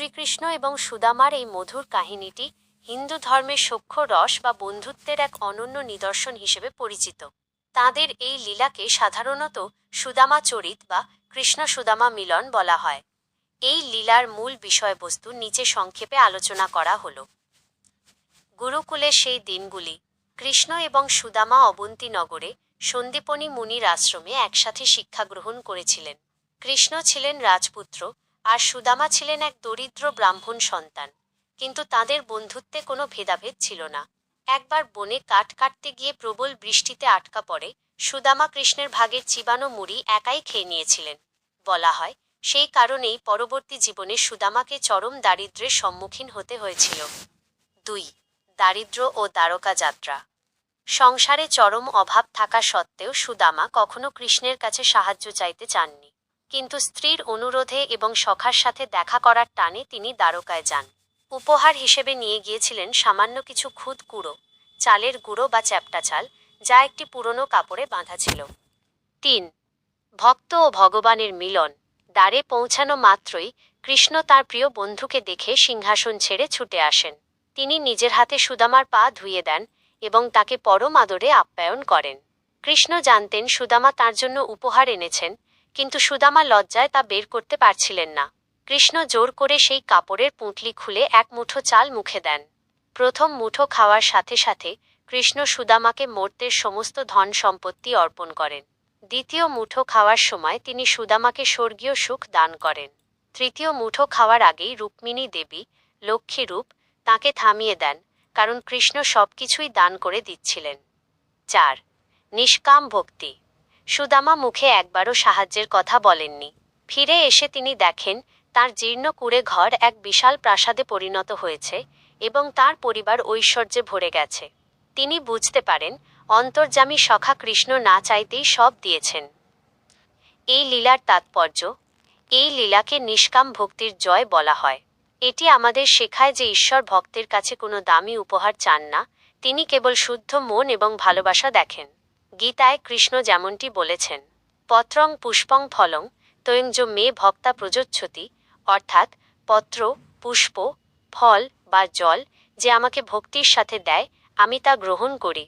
শ্রীকৃষ্ণ এবং সুদামার এই মধুর কাহিনীটি হিন্দু ধর্মের সখ্য রস বা বন্ধুত্বের এক অনন্য নিদর্শন হিসেবে পরিচিত। তাঁদের এই লীলাকে সাধারণত সুদামা চরিত বা কৃষ্ণ সুদামা মিলন বলা হয়। এই লীলার মূল বিষয়বস্তু নিচে সংক্ষেপে আলোচনা করা হল। গুরুকুলের সেই দিনগুলি, কৃষ্ণ এবং সুদামা অবন্তীনগরে সন্দীপনী মুনির আশ্রমে একসাথে শিক্ষা গ্রহণ করেছিলেন। কৃষ্ণ ছিলেন রাজপুত্র আর সুদামা ছিলেন এক দরিদ্র ব্রাহ্মণ সন্তান, কিন্তু তাদের বন্ধুত্বে কোনো ভেদাভেদ ছিল না। একবার বনে কাঠ কাটতে গিয়ে প্রবল বৃষ্টিতে আটকা পড়ে সুদামা কৃষ্ণের ভাগের চিবানো মুড়ি একাই খেয়ে নিয়েছিলেন। বলা হয়, সেই কারণেই পরবর্তী জীবনে সুদামাকে চরম দারিদ্র্যের সম্মুখীন হতে হয়েছিল। দুই দারিদ্র্য ও দ্বারকা যাত্রা। সংসারে চরম অভাব থাকা সত্ত্বেও সুদামা কখনো কৃষ্ণের কাছে সাহায্য চাইতে চাননি। কিন্তু স্ত্রীর অনুরোধে এবং সখার সাথে দেখা করার টানে তিনি দ্বারকায় যান। উপহার হিসেবে নিয়ে গিয়েছিলেন সামান্য কিছু খুদ কুড়ো চালের গুঁড়ো বা চ্যাপটা চাল, যা একটি পুরনো কাপড়ে বাঁধা ছিল। তিন, ভক্ত ও ভগবানের মিলন। দ্বারে পৌঁছানো মাত্রই কৃষ্ণ তার প্রিয় বন্ধুকে দেখে সিংহাসন ছেড়ে ছুটে আসেন। তিনি নিজের হাতে সুদামার পা ধুয়ে দেন এবং তাকে পরম আদরে আপ্যায়ন করেন। কৃষ্ণ জানতেন সুদামা তার জন্য উপহার এনেছেন কিন্তু সুদামা লজ্জায় তা বের করতে পারছিলেন না। কৃষ্ণ জোর করে সেই কাপড়ের পুঁটলি খুলে এক মুঠো চাল মুখে দেন। প্রথম মুঠো খাওয়ার সাথে সাথে কৃষ্ণ সুদামাকে মর্তের সমস্ত ধন সম্পত্তি অর্পণ করেন। দ্বিতীয় মুঠো খাওয়ার সময় তিনি সুদামাকে স্বর্গীয় সুখ দান করেন। তৃতীয় মুঠো খাওয়ার আগেই রুক্মিণী দেবী লক্ষ্মী রূপ তাকে থামিয়ে দেন, কারণ কৃষ্ণ সবকিছুই দান করে দিচ্ছিলেন। চার, নিষ্কাম ভক্তি। সুদামা মুখে একবারও সাহায্যের কথা বলেননি। ফিরে এসে তিনি দেখেন, তার জীর্ণ কুড়ে ঘর এক বিশাল প্রাসাদে পরিণত হয়েছে এবং তার পরিবার ঐশ্বর্যে ভরে গেছে। তিনি বুঝতে পারেন, অন্তর্যামী সখা কৃষ্ণ না চাইতেই সব দিয়েছেন। এই লীলার তাৎপর্য, এই লীলাকে নিষ্কাম ভক্তির জয় বলা হয়। এটি আমাদের শেখায় যে ঈশ্বর ভক্তের কাছে কোনো দামি উপহার চান না, তিনি কেবল শুদ্ধ মন এবং ভালোবাসা দেখেন। গীতায় কৃষ্ণ যেমনটি বলেছেন, পত্রং পুষ্পং ফলং তৈঞ্জ মে ভক্তা প্রযোচ্ছতি, অর্থাৎ পত্র, পুষ্প, ফল বা জল যে আমাকে ভক্তির সাথে দেয়, আমি তা গ্রহণ করি।